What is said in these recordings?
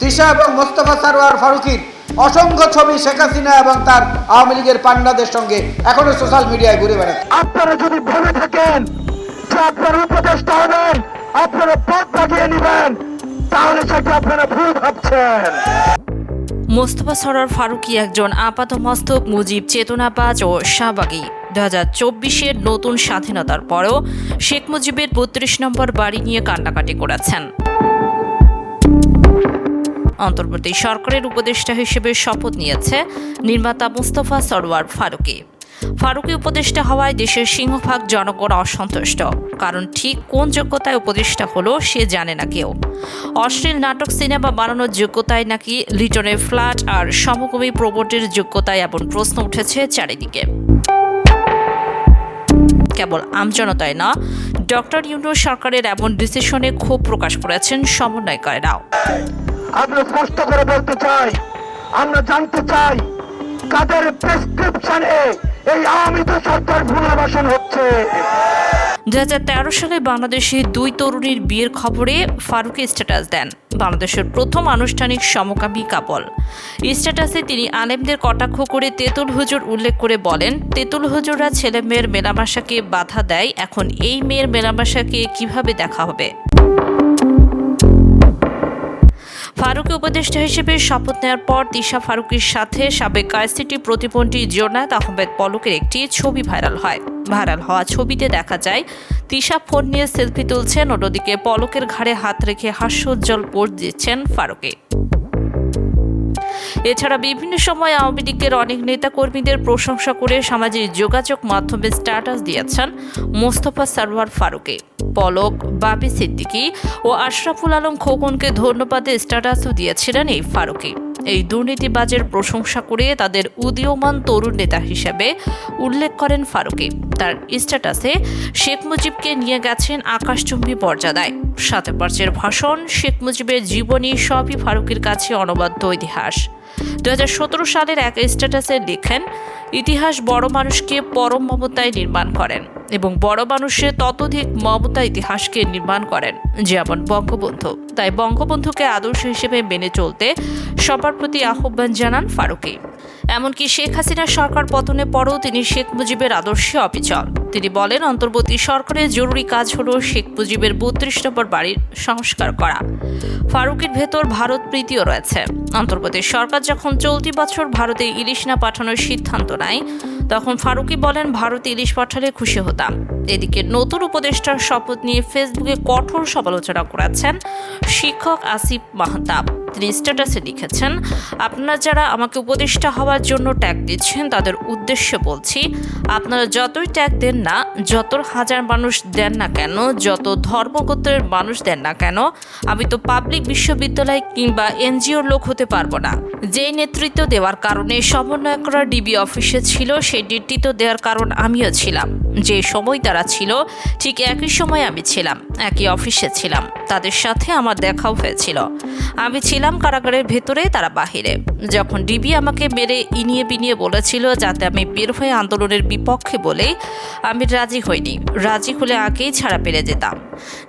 তিশা এবং মোস্তফা সারোয়ার ফারুকির অসংখ্য ছবি শেখ হাসিনা এবং তার আওয়ামী লীগের পান্ডাদের সঙ্গে এখনও সোশ্যাল মিডিয়ায় ঘুরে বেড়াচ্ছে। আপনারা যদি ভেবে থাকেন যে আপনারা উপদেষ্টা হবেন আপনারা পথ বাগিয়ে নেবেন তাহলে সেটা আপনারা ভুল ভাবছেন। মোস্তফা সরার ফারুকি একজন আপাত আপাতমস্তক মুজিব চেতনাবাজ ও শাহবাগী। দু হাজার চব্বিশের নতুন স্বাধীনতার পরেও শেখ মুজিবের বত্রিশ নম্বর বাড়ি নিয়ে কান্নাকাটি করেছেন। অন্তর্বর্তী সরকারের উপদেষ্টা হিসেবে শপথ নিয়েছে নির্মাতা মুস্তফা সরোয়ার ফারুকি। ফারুকি উপদেষ্টা হওয়ায় দেশের সিংহভাগ জনগণ অসন্তুষ্ট। কারণ ঠিক কোন যোগ্যতায় উপদেষ্টা হলো সে জানে না কেউ। অশ্লীল নাটক, সিনেমা বানানোর যোগ্যতায় নাকি লিটনের ফ্ল্যাট আর সমকমী প্রবর্তের যোগ্যতায় এমন প্রশ্ন উঠেছে চারিদিকে। কেবল আমজনতায় না, ডক্টর ইউনো সরকারের এমন ডিসিশনে ক্ষোভ প্রকাশ করেছেন সমন্বয়কারীরাও। আমরা স্পষ্ট করে বলতে চাই, আমরা জানতে চাই কাদের প্রেসক্রিপশনে এই আওয়ামী সরকার পুনর্বাসন হচ্ছে। দু হাজার তেরো সালে বাংলাদেশে দুই তরুণীর বিয়ের খবরে ফারুকি স্ট্যাটাস দেন। বাংলাদেশের প্রথম আনুষ্ঠানিক সমকামী কাপল। স্ট্যাটাসে তিনি আলেমদের কটাক্ষ করে তেতুল হুজুর উল্লেখ করে বলেন, তেতুল হুজুররা ছেলে মেয়ের মেলামেশাকে বাধা দেয়, এখন এই মেয়ের মেলামেশাকে কীভাবে দেখা হবে? ফারুকি উপদেষ্টা হিসেবে শপথ নেওয়ার পর তিশা ফারুকের সাথে সাবেক আইসিটি প্রতিমন্ত্রী জোনায়দ আহমেদ পলকের একটি ছবি ভাইরাল হয়। ভাইরাল হওয়া ছবিতে দেখা যায়, তিশা ফোন নিয়ে সেলফি তুলছেন, অন্যদিকে পলকের ঘাড়ে হাত রেখে হাস্যোজ্জ্বল পোস্ট দিচ্ছেন ফারুকি। এছাড়া বিভিন্ন সময় আওয়ামী লীগের অনেক নেতাকর্মীদের প্রশংসা করে সামাজিক যোগাযোগ মাধ্যমে স্ট্যাটাস দিয়েছেন মোস্তফা সারোয়ার ফারুকে। পলক, বাবি সিদ্দিকি ও আশরাফুল আলম খোকনকে ধন্যবাদে স্ট্যাটাসও দিয়েছিলেন এই ফারুকি। এই দুর্নীতিবাজের প্রশংসা করে তাদের উদীয়মান তরুণ নেতা হিসেবে উল্লেখ করেন ফারুকি। তার স্ট্যাটাসে, শেখ মুজিবকে নিয়ে গেছেন আকাশচুম্বী পর্যাদায় সাথে পার্চের ভাষণ, শেখ মুজিবের জীবনী সবই ফারুকের কাছে অনবাদ্য ইতিহাস। দু হাজার সতেরো সালের এক স্ট্যাটাসে লেখেন, ইতিহাস বড় মানুষকে পরম মমতায় নির্মাণ করেন এবং বড় মানুষের ততোধিক মমতা ইতিহাসকে নির্মাণ করেন যেমন বঙ্গবন্ধু। তাই বঙ্গবন্ধুকে আদর্শ হিসেবে মেনে চলতে সবার প্রতি আহ্বান জানান ফারুকি। এমনকি শেখ হাসিনার সরকার পতনের পরও তিনি শেখ মুজিবের আদর্শে অবিচল। তিনি বলেন, অন্তর্বর্তী সরকারের জরুরি কাজ হলো শেখ মুজিবের বত্রিশ নম্বর বাড়ির সংস্কার করা। ফারুকের ভেতর ভারত প্রীতিও রয়েছে। অন্তর্বর্তী সরকার যখন চলতি বছর ভারতে ইলিশ না পাঠানোর সিদ্ধান্ত নেয়, তখন ফারুকি বলেন, ভারতে ইলিশ পাঠালে খুশি হতাম। এদিকে নতুন উপদেষ্টার শপথ নিয়ে ফেসবুকে কঠোর সমালোচনা করেছেন শিক্ষক আসিফ মাহতাব। তিনি স্ট্যাটাসে লিখেছেন, আপনারা যারা আমাকে উপদেষ্টা হওয়ার জন্য ট্যাগ দিচ্ছেন, তাদের উদ্দেশ্যে বলছি, আপনারা যতই ট্যাগ দেন না যত হাজার মানুষ দেন না কেন, যত ধর্মগোত্রের মানুষ দেন না কেন, আমি তো পাবলিক বিশ্ববিদ্যালয় কিংবা এনজিওর লোক হতে পারব না। যেই নেতৃত্ব দেওয়ার কারণে সমন্বয়করা ডিবি অফিসে ছিল, সেই নেতৃত্ব দেওয়ার কারণ আমিও ছিলাম। যে সময় তারা ছিল, ঠিক একই সময় আমি ছিলাম, একই অফিসে ছিলাম। তাদের সাথে আমার দেখাও হয়েছিল। আমি ছিলাম কারাগারের ভেতরে তারা বাহিরে। যখন ডিবি আমাকে মেরে ইনিয়ে বিনিয়ে বলেছিল যাতে আমি বের হয়ে আন্দোলনের বিপক্ষে বলে, আমি রাজি হইনি। রাজি হলে আগেই ছাড়া পেরে যেতাম।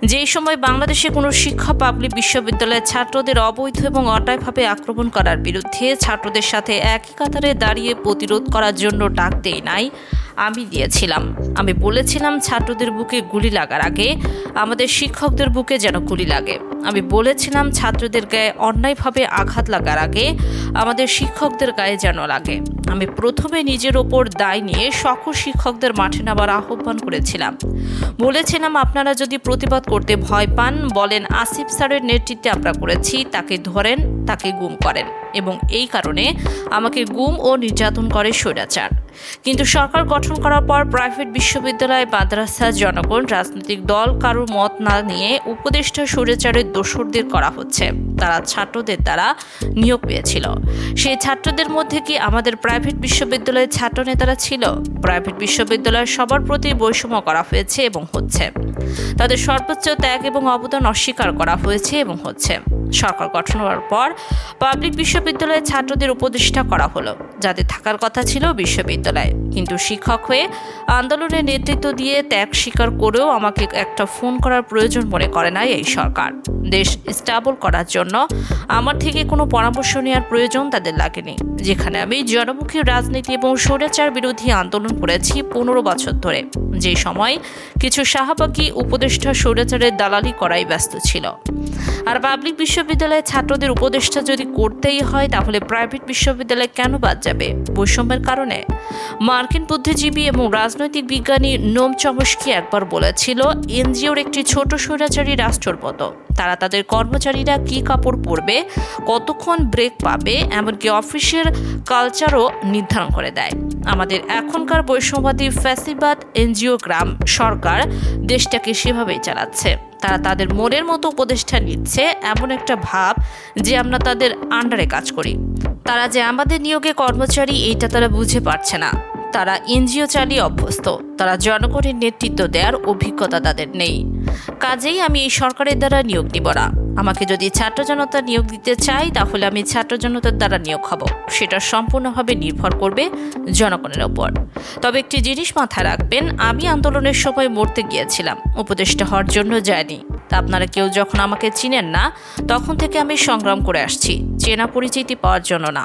যেই সময় বাংলাদেশে কোনো শিক্ষা পাবলিক বিশ্ববিদ্যালয়ের ছাত্রদের অবৈধ এবং অন্যায়ভাবে আক্রমণ করার বিরুদ্ধে ছাত্রদের সাথে একই কাতারে দাঁড়িয়ে প্রতিরোধ করার জন্য ডাক দেই নাই আমি দিয়েছিলাম। আমি বলেছিলাম ছাত্রদের বুকে গুলি লাগার আগে আমাদের শিক্ষকদের বুকে যেন গুলি লাগে। আমি বলেছিলাম ছাত্রদের গায়ে অন্যায়ভাবে আঘাত লাগার আগে আমাদের শিক্ষকদের গায়ে যেন লাগে। আমি প্রথমে নিজের ওপর দায় নিয়ে সকল শিক্ষকদের মাঠে নামার আহ্বান করেছিলাম। বলেছিলাম, আপনারা যদি প্রতিবাদ করতে ভয় পান, বলেন, আসিফ স্যারের নেতৃত্বে আমরা করেছি, তাকে ধরেন, তাকে গুম করেন। এবং এই কারণে আমাকে গুম ও নির্যাতন করে স্বৈরাচার। কিন্তু সরকার গঠন করার পর প্রাইভেট বিশ্ববিদ্যালয়, মাদ্রাসা, জনগণ, রাজনৈতিক দল কারোর মত না নিয়ে উপদেষ্টা স্বৈরাচারের দোসরদের করা হচ্ছে। তারা ছাত্রদের দ্বারা নিয়োগ পেয়েছিল। সেই ছাত্রদের মধ্যে কি আমাদের প্রাইভেট বিশ্ববিদ্যালয়ের ছাত্র নেতারা ছিল? প্রাইভেট বিশ্ববিদ্যালয়ের সবার প্রতি বৈষম্য করা হয়েছে এবং হচ্ছে। তাদের সর্বোচ্চ ত্যাগ এবং অবদান অস্বীকার করা হয়েছে এবং হচ্ছে। সরকার গঠন হওয়ার পর পাবলিক বিশ্ব বিশ্ববিদ্যালয়ের ছাত্রদের উপদেষ্টা করা হলো, যাদের থাকার কথা ছিল বিশ্ববিদ্যালয়ে। কিন্তু শিক্ষক হয়ে আন্দোলনের নেতৃত্ব দিয়ে ত্যাগ স্বীকার করেও আমাকে একটা ফোন করার প্রয়োজন মনে করে না এই সরকার। দেশ স্টাবল করার জন্য আমার থেকে কোনো পরামর্শ নেওয়ার প্রয়োজন তাদের লাগেনি, যেখানে আমি জনমুখী রাজনীতি এবং স্বৈরাচার বিরোধী আন্দোলন করেছি পনেরো বছর ধরে। যে সময় কিছু শাহবাগী উপদেষ্টা স্বৈরাচারের দালালি করাই ব্যস্ত ছিল। আর পাবলিক বিশ্ববিদ্যালয়ের ছাত্রদের উপদেষ্টা যদি করতেই হয়, তাহলে প্রাইভেট বিশ্ববিদ্যালয় কেন বাদ যাবে? বৈষম্যের কারণে? মার্কিন বুদ্ধিজীবী এবং রাজনৈতিক বিজ্ঞানী নোম চমস্কি একবার বলেছিল, এনজিওর একটি ছোট স্বৈরাচারী রাষ্ট্রর মতো। তারা তাদের কর্মচারীরা কি কাপড় পরবে, কতক্ষণ ব্রেক পাবে, এমনকি অফিসের কালচারও নির্ধারণ করে দেয়। আমাদের এখনকার বৈষম্যবাদী ফ্যাসিবাদ, এনজিও গ্রাম, সরকার দেশটাকে সেভাবেই চালাচ্ছে। তারা তাদের মনের মতো উপদেষ্টা নিচ্ছে এমন একটা ভাব যে আমরা তাদের আন্ডারে কাজ করি। তারা যে আমাদের নিয়োগে কর্মচারী, এইটা তারা বুঝে পারছে না। তারা এনজিও চালিয়ে অভ্যস্ত। তারা জনগণের নেতৃত্ব দেওয়ার অভিজ্ঞতা তাদের নেই। কাজেই আমি এই সরকারের দ্বারা নিয়োগ নিব না। আমাকে যদি ছাত্র জনতা নিয়োগ দিতে চাই তাহলে আমি ছাত্র জনতার দ্বারা নিয়োগ হব। সেটা সম্পূর্ণভাবে নির্ভর করবে জনগণের ওপর। তবে একটি জিনিস মাথায় রাখবেন, আমি আন্দোলনের সময় মরতে গিয়েছিলাম, উপদেষ্টা হওয়ার জন্য যায়নি। তা আপনারা কেউ যখন আমাকে চিনেন না, তখন থেকে আমি সংগ্রাম করে আসছি, চেনা পরিচিতি পাওয়ার জন্য না।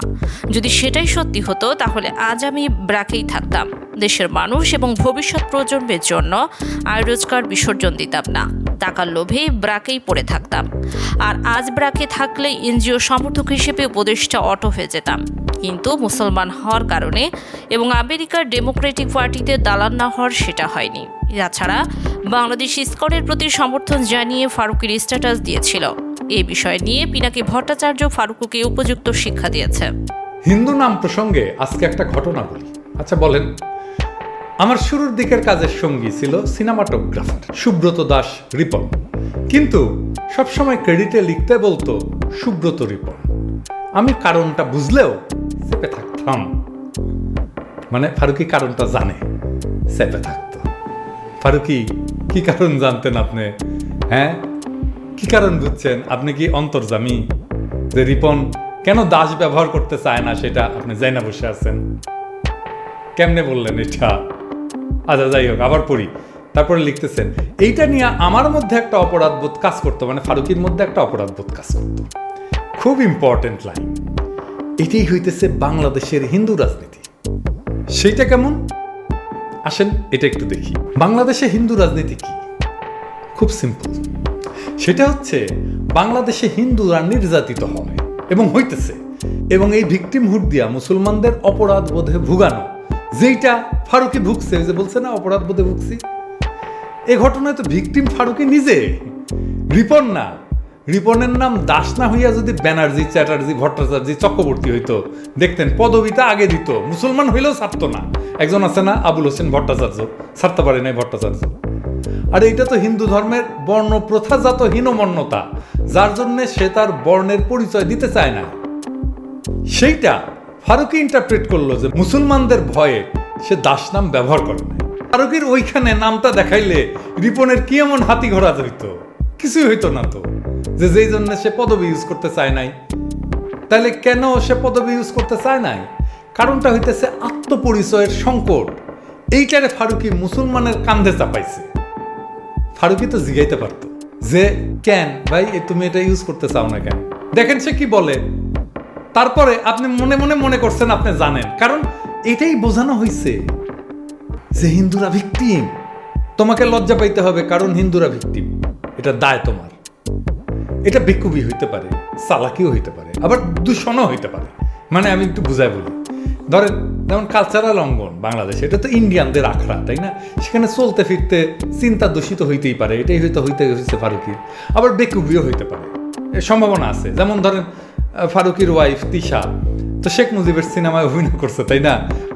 যদি সেটাই সত্যি হতো, তাহলে আজ আমি ব্রাকেই থাকতাম। দেশের মানুষ এবং ভবিষ্যৎ প্রজন্মের জন্য আয় রোজগার বিসর্জন দিতাম না। টাকার লোভেই ব্রাকেই পড়ে থাকতাম। আর আজ ব্রাকে থাকলে এনজিও সমর্থক হিসেবে উপদেষ্টা অটো হয়ে যেতাম। কিন্তু মুসলমান হওয়ার কারণে এবং আমেরিকার ডেমোক্রেটিক পার্টিতে দালাল না হওয়ার সেটা হয়নি। তাছাড়া বাংলাদেশ ইস্কনের প্রতি সমর্থন জানিয়ে ফারুকের স্ট্যাটাস দিয়েছিল। এ বিষয় নিয়ে পিনাকি ভট্টাচার্য ফারুকুকে উপযুক্ত শিক্ষা দিয়েছে। হিন্দু নাম প্রসঙ্গে আজকে একটা ঘটনা বলি। আচ্ছা বলেন। আমার শুরুর দিকের কাজের সঙ্গী ছিল সিনেমাটোগ্রাফার সুব্রত দাস রিপন। কিন্তু সবসময় ক্রেডিটে লিখতে বলতো, সুব্রত রিপন, আমি কারণটা বুঝলেও চেপে থাকতাম। মানে ফারুকি কারণটা জানে, চেপে থাকতো। ফারুকি, কি কারণ জানতেন আপনি? হ্যাঁ? কি কারণ বুঝছেন? আপনি কি অন্তর্জামী? যে রিপন কেন দাস ব্যবহার করতে চায় না সেটা আপনি যাই না বসে আছেন? কেমনে বললেন এটা? আচ্ছা যাই হোক, আবার পড়ি। তারপরে লিখতেছেন, এইটা নিয়ে আমার মধ্যে একটা অপরাধবোধ কাজ করতো মানে ফারুকির মধ্যে একটা অপরাধবোধ কাজ করতো। খুব ইম্পর্টেন্ট লাইন এটাই হইতেছে বাংলাদেশের হিন্দু রাজনীতি। সেইটা কেমন? আসেন, এটা একটু দেখি। বাংলাদেশে হিন্দু রাজনীতি কি? খুব সিম্পল সেটা হচ্ছে, বাংলাদেশে হিন্দুরা নির্যাতিত হয় এবং হইতেছে, এবং এই ভিকটিমহুড দিয়া মুসলমানদের অপরাধ বোধে ভুগানো, যেইটা ফারুকি ভুগছে, যে বলছে, না, অপরাধ বোধে ভুগছি। এ ঘটনায় তো ভিকটিম ফারুকি নিজে। রিপন না। রিপনের নাম দাস না হইয়া যদি ব্যানার্জি, চ্যাটার্জি, ভট্টাচার্য, চক্রবর্তী হইতো, দেখতেন পদবিটা আগে দিত। মুসলমান হইলেও ছাড়তো না। একজন আছে না, আবুল হোসেন ভট্টাচার্য। ছাড়তে পারে নাই ভট্টাচার্য। আর এইটা তো হিন্দু ধর্মের বর্ণ প্রথাজাত হীনমন্যতা। যার জন্য সে তার বর্ণের পরিচয় দিতে চায় না। সেইটা ফারুকি ইন্টারপ্রেট করল যে মুসলমানদের ভয়ে সে দাস নাম ব্যবহার করে না ফারুকির ওইখানে নামটা দেখাইলে রিপনের কি এমন হাতি ঘোড়া হইতো কিছুই হইতো না তো। যে যেই জন্য সে পদবি ইউজ করতে চায় নাই। তাহলে কেন সে পদবি ইউজ করতে চায় নাই? কারণটা হইতেছে আত্মপরিচয়ের সংকট। এইটারে ফারুকি মুসলমানের কান্ধে চাপাইছে। ফারুকি তো জিগাইতে পারতো। যে, কেন ভাই তুমি এটা ইউজ করতে চাও না কেন? দেখেন সে কি বলে। তারপরে আপনি মনে মনে মনে করছেন, আপনি জানেন। কারণ এটাই বোঝানো হয়েছে যে হিন্দুরা ভিকটিম। তোমাকে লজ্জা পাইতে হবে কারণ হিন্দুরা ভিকটিম। এটা দায় তোমার। এটা বেকুবি হইতে পারে, চালাকিও হইতে পারে, আবার দূষণও হইতে পারে। মানে আমি একটু বুঝাই বলি। ধরেন, যেমন কালচারাল অঙ্গন, বাংলাদেশ এটা তো ইন্ডিয়ানদের আখড়া, তাই না? সেখানে চলতে ফিরতে চিন্তা দূষিত হইতেই পারে, এটাই হয়তো হইতে হয়েছে ফারুকির। আবার বেকুবিও হইতে পারে। সম্ভাবনা আছে। যেমন ধরেন ফারুকির ওয়াইফ তিশা তো শেখ মুজিবের সিনেমায় অভিনয় করছে, তাই না?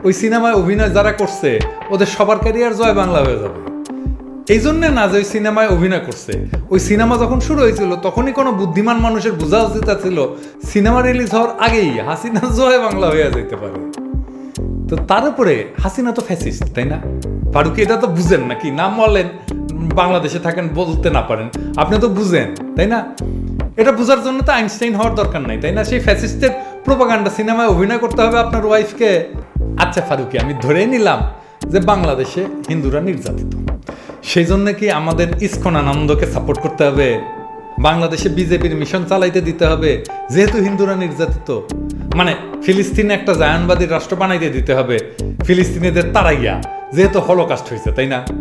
ওই সিনেমায় অভিনয় যারা করছে, ওদের সবার ক্যারিয়ার জয় বাংলা হয়ে যাবে। এই জন্য না যে ওই সিনেমায় অভিনয় করছে। ওই সিনেমা যখন শুরু হয়েছিল, তখনই কোনো বুদ্ধিমান মানুষের বোঝা উচিত ছিল, সিনেমা রিলিজ হওয়ার আগেই হাসিনা জয় বাংলা হয়ে যেতে পারে। তো তার উপরে হাসিনা তো ফ্যাসিস্ট তাই না? ফারুকি, এটা তো বুঝেন নাকি? নাম বলেন বাংলাদেশে থাকেন বলতে না পারেন। আপনি তো বুঝেন, তাই না? এটা বোঝার জন্য তো আইনস্টাইন হওয়ার দরকার নাই, তাই না? সেই ফ্যাসিস্টের প্রোপাগান্ডা সিনেমায় অভিনয় করতে হবে আপনার ওয়াইফকে আচ্ছা ফারুকি, আমি ধরেই নিলাম যে বাংলাদেশে হিন্দুরা নির্যাতিত। সেই জন্য কি আমাদের ইস্কন আনন্দকে সাপোর্ট করতে হবে? বাংলাদেশে বিজেপির মিশন চালাইতে দিতে হবে, যেহেতু হিন্দুরা নির্যাতিত। মানে ফিলিস্তিনে একটা জায়ানবাদী রাষ্ট্র বানাইতে দিতে হবে। ফিলিস্তিনিদের তারাইয়া, যেহেতু হলোকাস্ট হয়েছে তাই না?